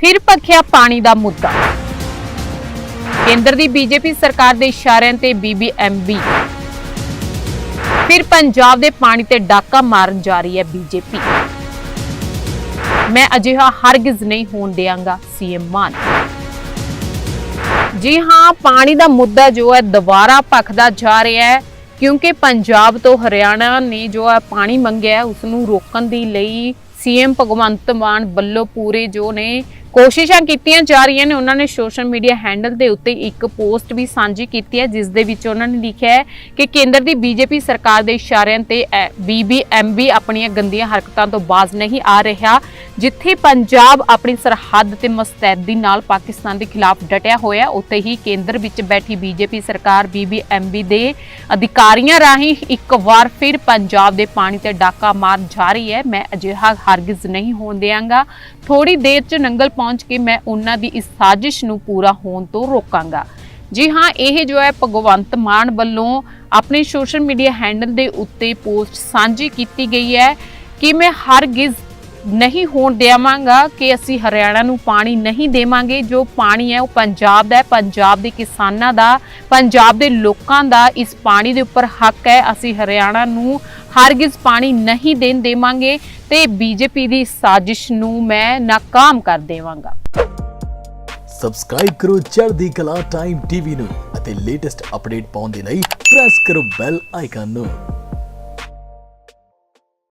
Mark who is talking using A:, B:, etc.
A: ਫਿਰ ਭਖਿਆ ਪਾਣੀ ਦਾ ਮੁੱਦਾ। ਕੇਂਦਰ ਦੀ ਬੀਜੇਪੀ ਸਰਕਾਰ ਦੇ ਇਸ਼ਾਰਿਆਂ ਤੇ ਬੀਬੀਐਮਬੀ। ਫਿਰ ਪੰਜਾਬ ਦੇ ਪਾਣੀ ਤੇ ਡਾਕਾ ਮਾਰਨ ਜਾ ਰਹੀ ਹੈ ਬੀਜੇਪੀ। ਮੈਂ ਅਜਿਹਾ ਹਰਗਿਜ਼ ਨਹੀਂ ਹੋਣ ਦਿਆਂਗਾ ਸੀਐਮ ਮਾਨ। ਜੀ ਹਾਂ ਪਾਣੀ ਦਾ ਮੁੱਦਾ ਜੋ ਹੈ ਦੁਬਾਰਾ ਭਖਦਾ ਜਾ ਰਿਹਾ ਹੈ ਕਿਉਂਕਿ ਪੰਜਾਬ ਤੋਂ ਹਰਿਆਣਾ ਨੇ ਜੋ ਹੈ ਪਾਣੀ ਮੰਗਿਆ ਹੈ, ਉਸ ਨੂੰ ਰੋਕਣ ਦੀ ਲਈ ਸੀਐਮ ਭਗਵੰਤ ਮਾਨ ਵੱਲੋਂ ਪੂਰੇ ਜੋ ਨੇ ਕੋਸ਼ਿਸ਼ਾਂ ਕੀਤੀਆਂ ਜਾ ਰਹੀਆਂ ਨੇ, ਉਹਨਾਂ ਨੇ ਸੋਸ਼ਲ ਮੀਡੀਆ ਹੈਂਡਲ ਦੇ ਉੱਤੇ ਇੱਕ ਪੋਸਟ ਵੀ ਸਾਂਝੀ ਕੀਤੀ ਹੈ, ਜਿਸ ਦੇ ਵਿੱਚ ਉਹਨਾਂ ਨੇ ਲਿਖਿਆ ਹੈ ਕਿ ਕੇਂਦਰ ਦੀ ਬੀਜੇਪੀ ਸਰਕਾਰ ਦੇ ਇਸ਼ਾਰਿਆਂ ਤੇ ਬੀਬੀਐਮਬੀ ਆਪਣੀਆਂ ਗੰਦੀਆਂ ਹਰਕਤਾਂ ਤੋਂ ਬਾਜ਼ ਨਹੀਂ ਆ ਰਿਹਾ। ਜਿੱਥੇ ਪੰਜਾਬ ਆਪਣੀ ਸਰਹੱਦ ਤੇ ਮੁਸਤੈਦੀ ਨਾਲ ਪਾਕਿਸਤਾਨ ਦੇ ਖਿਲਾਫ ਡਟਿਆ ਹੋਇਆ, ਉੱਥੇ ਹੀ ਕੇਂਦਰ ਵਿੱਚ ਬੈਠੀ ਬੀਜੇਪੀ ਸਰਕਾਰ ਬੀਬੀਐਮਬੀ ਦੇ ਅਧਿਕਾਰੀਆਂ ਰਾਹੀਂ ਇੱਕ ਵਾਰ ਫਿਰ ਪੰਜਾਬ ਦੇ ਪਾਣੀ ਤੇ ਡਾਕਾ ਮਾਰ ਜਾ ਰਹੀ ਹੈ। ਮੈਂ ਅਜਿਹਾ ਹਰਗਿਜ਼ ਨਹੀਂ ਹੋਣ ਦਿਆਂਗਾ। ਥੋੜੀ ਦੇਰ ਚ ਨੰਗਲ ਪਹੁੰਚ ਕੇ ਮੈਂ ਉਹਨਾਂ ਦੀ ਇਸ ਸਾਜ਼ਿਸ਼ ਨੂੰ ਪੂਰਾ ਹੋਣ ਤੋਂ ਰੋਕਾਂਗਾ। ਜੀ ਹਾਂ, ਇਹ ਜੋ ਹੈ ਭਗਵੰਤ ਮਾਨ ਵੱਲੋਂ ਆਪਣੇ ਸੋਸ਼ਲ ਮੀਡੀਆ ਹੈਂਡਲ ਦੇ ਉੱਤੇ ਪੋਸਟ ਸਾਂਝੀ ਕੀਤੀ ਗਈ ਹੈ ਕਿ ਮੈਂ ਹਰਗਿਜ਼ ਨਹੀਂ ਹੋਣ ਦੇਵਾਂਗਾ ਕਿ ਅਸੀਂ ਹਰਿਆਣਾ ਨੂੰ ਪਾਣੀ ਨਹੀਂ ਦੇਵਾਂਗੇ। ਜੋ ਪਾਣੀ ਹੈ, ਉਹ ਪੰਜਾਬ ਦਾ ਹੈ। ਪੰਜਾਬ ਦੇ ਕਿਸਾਨਾਂ ਦਾ, ਪੰਜਾਬ ਦੇ ਲੋਕਾਂ ਦਾ ਇਸ ਪਾਣੀ ਦੇ ਉੱਪਰ ਹੱਕ ਹੈ। ਅਸੀਂ ਹਰਿਆਣਾ ਨੂੰ ਹਰਗਿਜ਼ ਪਾਣੀ ਨਹੀਂ ਦੇਣ ਦੇਵਾਂਗੇ ਤੇ ਬੀਜੇਪੀ ਦੀ ਸਾਜ਼ਿਸ਼ ਨੂੰ ਮੈਂ ਨਾਕਾਮ ਕਰ ਦੇਵਾਂਗਾ।
B: ਸਬਸਕ੍ਰਾਈਬ ਕਰੋ ਚੜ੍ਹਦੀ ਕਲਾ ਟਾਈਮ ਟੀਵੀ ਨੂੰ ਅਤੇ ਲੇਟੈਸਟ ਅਪਡੇਟ ਪਾਉਣ ਦੇ ਲਈ ਪ੍ਰੈਸ ਕਰੋ ਬੈਲ ਆਈਕਨ ਨੂੰ।